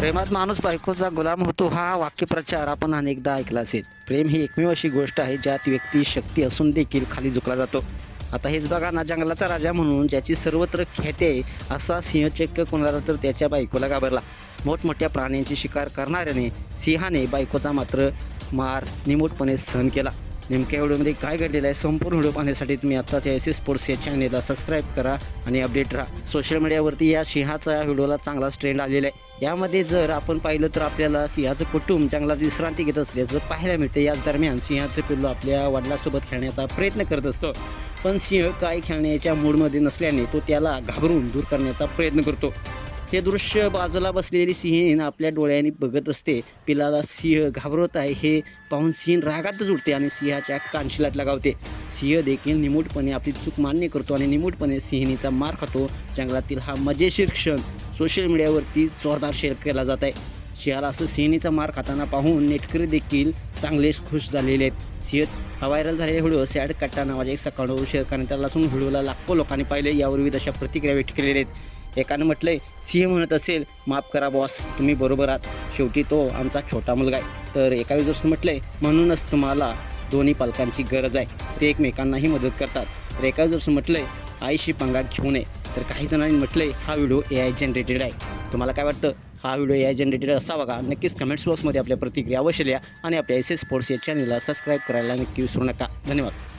प्रेमात माणूस बायकोचा गुलाम होतो हा वाक्यप्रचार आपण अनेकदा ऐकला असेल. प्रेम ही एकमेव अशी गोष्ट आहे ज्यात व्यक्ती शक्ती असून देखील खाली झुकला जातो. आता हेच बघा ना जंगलाचा राजा म्हणून ज्याची सर्वत्र ख्याती आहे असा सिंह चक्क कोणाला तर त्याच्या बायकोला घाबरला. मोठमोठ्या प्राण्यांची शिकार करणाऱ्याने सिंहाने बायकोचा मात्र मार निमूटपणे सहन केला. नेमक्या व्हिडिओमध्ये काय घडलेलं आहे संपूर्ण व्हिडिओ पाहण्यासाठी तुम्ही आत्ताच एस सी स्पोर्ट्स या चॅनेलला सबस्क्राईब करा आणि अपडेट राहा. सोशल मीडियावरती या सिंहाचा व्हिडिओला चांगलाच ट्रेंड आलेला आहे. यामध्ये जर आपण पाहिलं तर आपल्याला सिंहाचं कुटुंब जंगलात विश्रांती घेत असल्याचं पाहायला मिळते याच दरम्यान सिंहाचं पिल्लू आपल्या वडिलासोबत खेळण्याचा प्रयत्न करत असतो. पण सिंह काय खेळण्याच्या मूडमध्ये नसल्याने तो त्याला घाबरून दूर करण्याचा प्रयत्न करतो. हे दृश्य बाजूला बसलेली सिंहीण आपल्या डोळ्यांनी बघत असते. पिलाला सिंह घाबरत आहे. हे पाहून सिंह रागातच उठते आणि सिंहाच्या कानशिलात लगावते. सिंह देखील निमूटपणे आपली चूक मान्य करतो आणि निमूटपणे सिंहिणीचा मार खातो. जंगलातील हा मजेशीर क्षण सोशल मीडियावरती जोरदार शेअर केला जात आहे. सिंहाला असं सिंहिणीचा मार खाताना पाहून नेटकरी देखील चांगलेच खुश झालेले आहेत. सिंह हा व्हायरल झालेला व्हिडिओ सॅड कट्टा नावाच्या एक सकाळ शेअर करण्यात आला असून व्हिडिओला लाखो लोकांनी पाहिले. यावर विविध अशा प्रतिक्रिया व्यक्त केलेल्या आहेत. एकानं म्हटलंय सिंह म्हणत असेल माफ करा बॉस तुम्ही बरोबर आहात. शेवटी तो आमचा छोटा मुलगा आहे. तर एका युजर्सनं म्हटलंय म्हणूनच तुम्हाला दोन्ही पालकांची गरज आहे. ते एकमेकांनाही मदत करतात. तर एका युजर्सनं म्हटलंय आईशी पंगा घेऊ नये. तर काही जणांनी म्हटलंय हा व्हिडिओ ए आय जनरेटेड आहे. तुम्हाला काय वाटतं? हा व्हिडिओ ए आय जनरेटेड असावा का? नक्कीच कमेंट्स बॉक्समध्ये आपल्या प्रतिक्रिया अवश्य लिहा आणि आपल्या एस एस स्पोर्ट्स या चॅनलला सबस्क्राईब करायला नक्की विसरू नका. धन्यवाद.